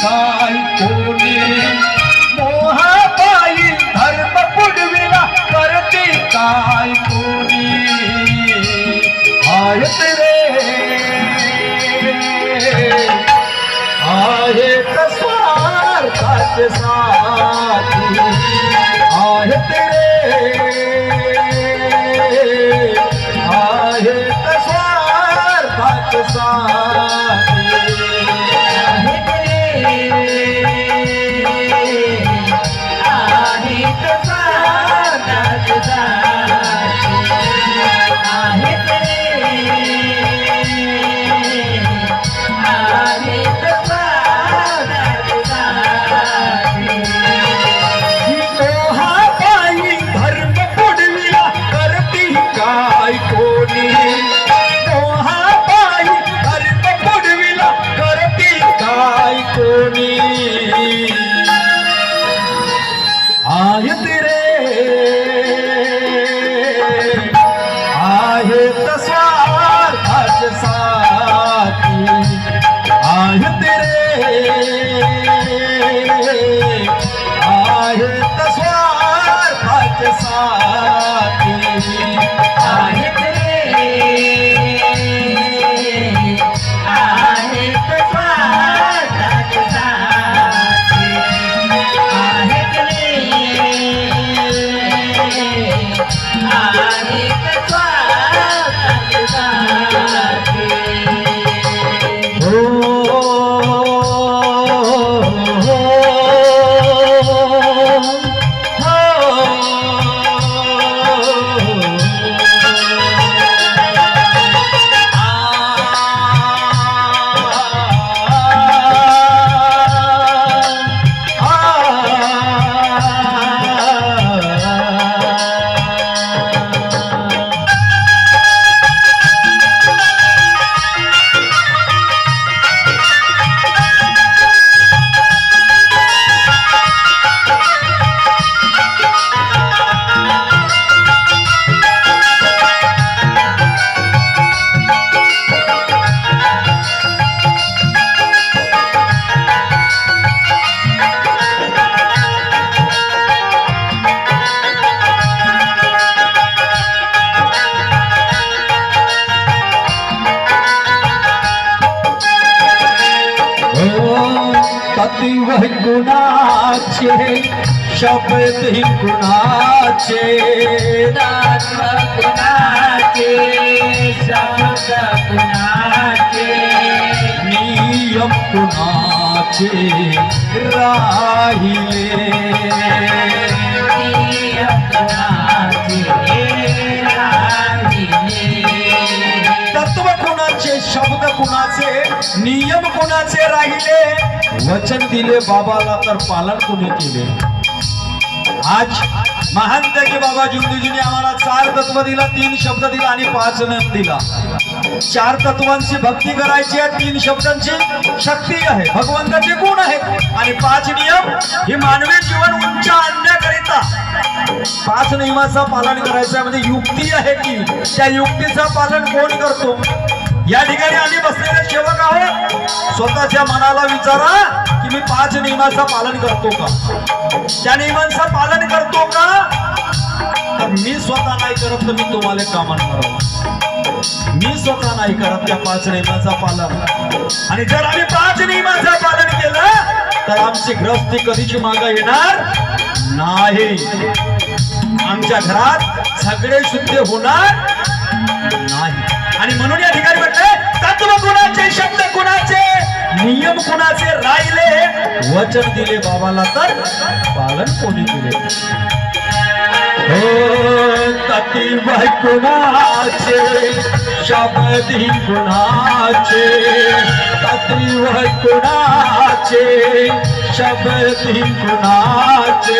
काय कोणी मोहापायी धर्म पुडविला करते काय कोणी आहेत रे आहेत स्वार्थाचे साथी साथी तती वह गुणाचे शब्द ही गुणाचे। नियम गुणाचे राहिले। तत्व कुणाचे शब्द कुणाचे नियम कुणाचे राहिले। वचन दिले बाबाला तर पालन कोणी केले? आज महान त्यागी बाबा जिंदूजीने आम्हाला चार तत्व दिला तीन शब्द दिला आणि पाच नियम दिला. चार तत्वांची भक्ती करायची आहे तीन शब्दांची शक्ती आहे. भगवंताचे गुण आहेत आणि पाच नियम हे मानवी जीवन उंच आणण्याकरिता. पाच नियमाचं पालन करायचं आहे म्हणजे युक्ती आहे की त्या युक्तीचं पालन कोण करतो? या ठिकाणी आम्ही बसलेले सेवक आहोत. स्वतःच्या मनाला विचारा की मी पाच नियमाचं पालन करतो का? त्या नियमांचं पालन करतो का? तर मी स्वतः नाही करत तर मी तुम्हाला कामन करावं मी स्वतः नाही करत त्या पाच नियमाचं पालन. आणि जर आम्ही पाच नियमाचं पालन केलं तर आमची ग्रस्ती कधीची मागा येणार नाही. आमच्या घरात सगळे शुद्ध होणार नाही. आणि म्हणून या ठिकाणी म्हटलंय तत्व कुणाचे शब्द कुणाचे नियम कुणाचे राहिले वचन दिले बाबाला तर पालन कोणी केले हो कुणाचे शब्दी कुणाचे तती कुणाचे शब्दी कुणाचे